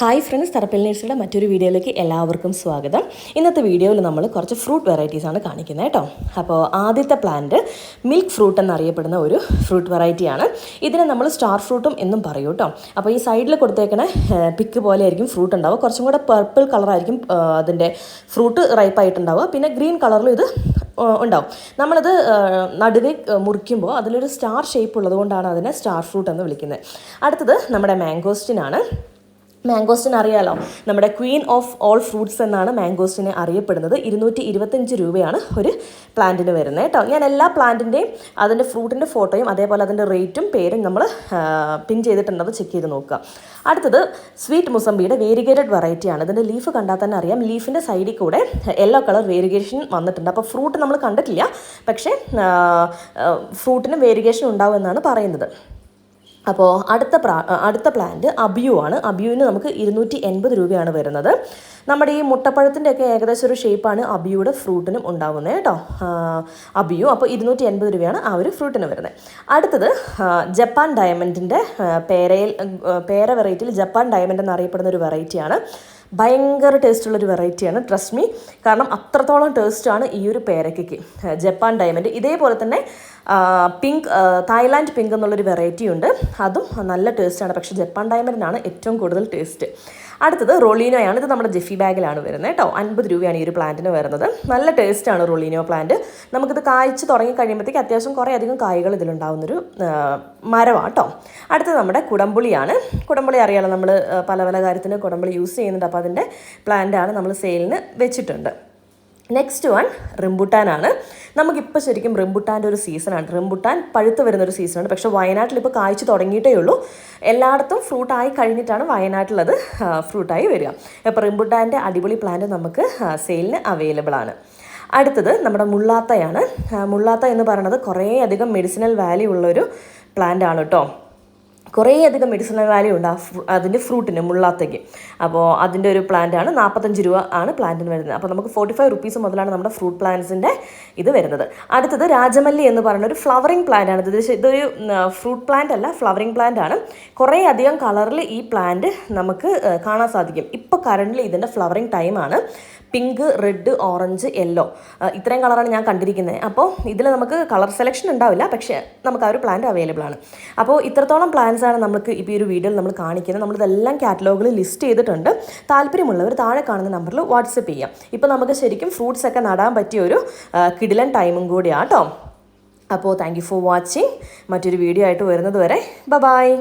Hi friends Tharappil മറ്റൊരു വീഡിയോയിലേക്ക് എല്ലാവർക്കും സ്വാഗതം. ഇന്നത്തെ വീഡിയോയിൽ നമ്മൾ കുറച്ച് ഫ്രൂട്ട് വെറൈറ്റീസ് ആണ് കാണിക്കുന്നത് കേട്ടോ. അപ്പോൾ ആദ്യത്തെ പ്ലാന്റ് മിൽക്ക് ഫ്രൂട്ട് എന്നറിയപ്പെടുന്ന ഒരു ഫ്രൂട്ട് വെറൈറ്റിയാണ് ഇതിനെ നമ്മൾ സ്റ്റാർ ഫ്രൂട്ടും എന്നും പറയും കേട്ടോ. അപ്പോൾ ഈ സൈഡിൽ കൊടുത്തേക്കണ പിക്ക് പോലെ ആയിരിക്കും ഫ്രൂട്ട് ഉണ്ടാവുക. കുറച്ചും കൂടെ പർപ്പിൾ കളറായിരിക്കും അതിന്റെ ഫ്രൂട്ട് റൈപ്പ് റൈപ്പായിട്ടുണ്ടാവുക പിന്നെ ഗ്രീൻ കളറിലും ഇത് ഉണ്ടാവും. നമ്മളത് നടുവേ മുറിക്കുമ്പോൾ അതിലൊരു സ്റ്റാർ ഷേപ്പ് ഉള്ളതുകൊണ്ടാണ് അതിനെ സ്റ്റാർ ഫ്രൂട്ട് എന്ന് വിളിക്കുന്നത്. അടുത്തത് നമ്മുടെ മാംഗോസ്റ്റിനാണ് മാംഗോസ്റ്റിൻ അറിയാലോ? നമ്മുടെ ക്വീൻ ഓഫ് ഓൾ ഫ്രൂട്ട്സ് എന്നാണ് മാംഗോസ്റ്റിനെ അറിയപ്പെടുന്നത്. ഇരുന്നൂറ്റി ഇരുപത്തഞ്ച് രൂപയാണ് ഒരു പ്ലാന്റിന് വരുന്നത് കേട്ടോ. ഞാൻ എല്ലാ പ്ലാന്റിന്റെയും അതിന്റെ ഫ്രൂട്ടിന്റെ ഫോട്ടോയും അതേപോലെ അതിന്റെ റേറ്റും പേരും നമ്മൾ പിൻ ചെയ്തിട്ടുണ്ട്. അത് ചെക്ക് ചെയ്ത് നോക്കുക. അടുത്തത് സ്വീറ്റ് മുസംബിയുടെ വേരിഗേറ്റഡ് വെറൈറ്റിയാണ്. ഇതിന്റെ ലീഫ് കണ്ടാൽ തന്നെ അറിയാം. ലീഫിന്റെ സൈഡിൽ കൂടെ യെല്ലോ കളർ വേരിഗേഷൻ വന്നിട്ടുണ്ട്. അപ്പോൾ ഫ്രൂട്ട് നമ്മൾ കണ്ടിട്ടില്ല. പക്ഷേ ഫ്രൂട്ടിന് വേരിഗേഷൻ ഉണ്ടാവുമെന്നാണ് പറയുന്നത്. അപ്പോൾ അടുത്ത പ്രാ അടുത്ത പ്ലാന്റ് അബിയു ആണ്. അബിയുവിന് നമുക്ക് ഇരുന്നൂറ്റി എൺപത് രൂപയാണ് വരുന്നത്. നമ്മുടെ ഈ മുട്ടപ്പഴത്തിന്റെ ഒക്കെ ഏകദേശം ഒരു ഷേപ്പാണ് അബിയുടെ ഫ്രൂട്ടിനും ഉണ്ടാകുന്നത് കേട്ടോ. അബിയു. അപ്പോൾ ഇരുന്നൂറ്റി എൺപത് രൂപയാണ് ആ ഒരു ഫ്രൂട്ടിന് വരുന്നത്. അടുത്തത് ജപ്പാൻ ഡയമണ്ടിന്റെ പേരയിൽ പേര വെറൈറ്റിയിൽ ജപ്പാൻ ഡയമണ്ട് എന്നറിയപ്പെടുന്ന ഒരു വെറൈറ്റിയാണ് ഭയങ്കര ടേസ്റ്റുള്ളൊരു വെറൈറ്റിയാണ് ട്രസ്റ്റ് മീ കാരണം അത്രത്തോളം ടേസ്റ്റാണ് ഈ ഒരു പേരയ്ക്ക് ജപ്പാൻ ഡയമണ്ട് ഇതേപോലെ തന്നെ പിങ്ക് തായ്ലാൻഡ് പിങ്ക് എന്നുള്ളൊരു വെറൈറ്റി ഉണ്ട്. അതും നല്ല ടേസ്റ്റാണ് പക്ഷേ ജപ്പാൻ ഡയമണ്ടിനാണ് ഏറ്റവും കൂടുതൽ ടേസ്റ്റ് അടുത്തത് റൊളീനോയാണ് ഇത് നമ്മുടെ ജെഫി ബാഗിലാണ് വരുന്നത് കേട്ടോ. അൻപത് രൂപയാണ് ഈ ഒരു പ്ലാന്റിന് വരുന്നത്. നല്ല ടേസ്റ്റാണ് റൊളീനോ പ്ലാന്റ് നമുക്കിത് കായ്ച്ച് തുടങ്ങി കഴിയുമ്പോഴത്തേക്ക് അത്യാവശ്യം കുറേ അധികം കായ്കൾ ഇതിലുണ്ടാവുന്നൊരു മരമാണ് കേട്ടോ. അടുത്തത് നമ്മുടെ കുടംപുളിയാണ്. കുടംപുളി അറിയാലോ നമ്മൾ പല പല കാര്യത്തിന് കുടംപുളി യൂസ് ചെയ്യുന്നുണ്ട്. അപ്പോൾ അതിന്റെ പ്ലാന്റാണ് നമ്മൾ സെയിലിന് വെച്ചിട്ടുണ്ട്. നെക്സ്റ്റ് വൺ റിംബുട്ടാനാണ് നമുക്കിപ്പോൾ ശരിക്കും റിംബുട്ടാന്റെ ഒരു സീസണാണ് റിംബുട്ടാൻ പഴുത്ത് വരുന്ന ഒരു സീസണാണ് പക്ഷേ വയനാട്ടിൽ ഇപ്പോൾ കായ്ച്ചു തുടങ്ങിയിട്ടേ ഉള്ളൂ. എല്ലായിടത്തും ഫ്രൂട്ടായി കഴിഞ്ഞിട്ടാണ് വയനാട്ടിലത് ഫ്രൂട്ടായി വരിക. അപ്പോൾ റിംബുട്ടാന്റെ അടിപൊളി പ്ലാന്റ് നമുക്ക് സെയിലിന് അവൈലബിൾ ആണ്. അടുത്തത് നമ്മുടെ മുള്ളാത്തയാണ്. മുള്ളാത്ത എന്ന് പറയുന്നത് കുറേയധികം മെഡിസിനൽ വാല്യൂ ഉള്ളൊരു പ്ലാന്റ് ആണ് കേട്ടോ. കുറേ അധികം മെഡിസിനൽ വാല്യൂ ഉണ്ട് ആ അതിന്റെ ഫ്രൂട്ടിന് മുള്ളാത്തേക്ക്. അപ്പോൾ അതിന്റെ ഒരു പ്ലാന്റ് ആണ്. നാൽപ്പത്തഞ്ച് രൂപ ആണ് പ്ലാന്റിന് വരുന്നത്. അപ്പോൾ നമുക്ക് ഫോർട്ടി ഫൈവ് റുപ്പീസ് മുതലാണ് നമ്മുടെ ഫ്രൂട്ട് പ്ലാന്റ്സിന്റെ ഇത് വരുന്നത്. അടുത്തത് രാജമല്ലി എന്ന് പറയുന്ന ഒരു ഫ്ലവറിങ് പ്ലാന്റ് ആണ്. ഇത് ഇതൊരു ഫ്രൂട്ട് പ്ലാന്റ് അല്ല ഫ്ലവറിങ് പ്ലാന്റ് ആണ്. കുറേ അധികം കളറിൽ ഈ പ്ലാന്റ് നമുക്ക് കാണാൻ സാധിക്കും. ഇപ്പോൾ കറന്റ് ഇതിന്റെ ഫ്ലവറിങ് ടൈമാണ് പിങ്ക് റെഡ് ഓറഞ്ച് യെല്ലോ ഇത്രയും കളറാണ് ഞാൻ കണ്ടിരിക്കുന്നത് അപ്പോൾ ഇതിൽ നമുക്ക് കളർ സെലക്ഷൻ ഉണ്ടാവില്ല. പക്ഷേ നമുക്ക് ആ ഒരു പ്ലാന്റ് അവൈലബിൾ ആണ്. അപ്പോൾ ഇത്രത്തോളം പ്ലാന്റ്സ് ആണ് നമുക്ക് ഇപ്പോൾ ഈ ഒരു വീഡിയോയിൽ നമ്മൾ കാണിക്കുന്നത്. നമ്മളിതെല്ലാം കാറ്റലോഗിൽ ലിസ്റ്റ് ചെയ്തിട്ടുണ്ട്. താല്പര്യമുള്ളവർ താഴെ കാണുന്ന നമ്പറിൽ വാട്സപ്പ് ചെയ്യാം. ഇപ്പോൾ നമുക്ക് ശരിക്കും ഫ്രൂട്ട്സ് ഒക്കെ നടാൻ പറ്റിയ ഒരു കിടിലൻ ടൈമും കൂടിയാണ് കേട്ടോ അപ്പോൾ താങ്ക് ഫോർ വാച്ചിങ് മറ്റൊരു വീഡിയോ ആയിട്ട് വരുന്നത് വരെ. ബ ബായ്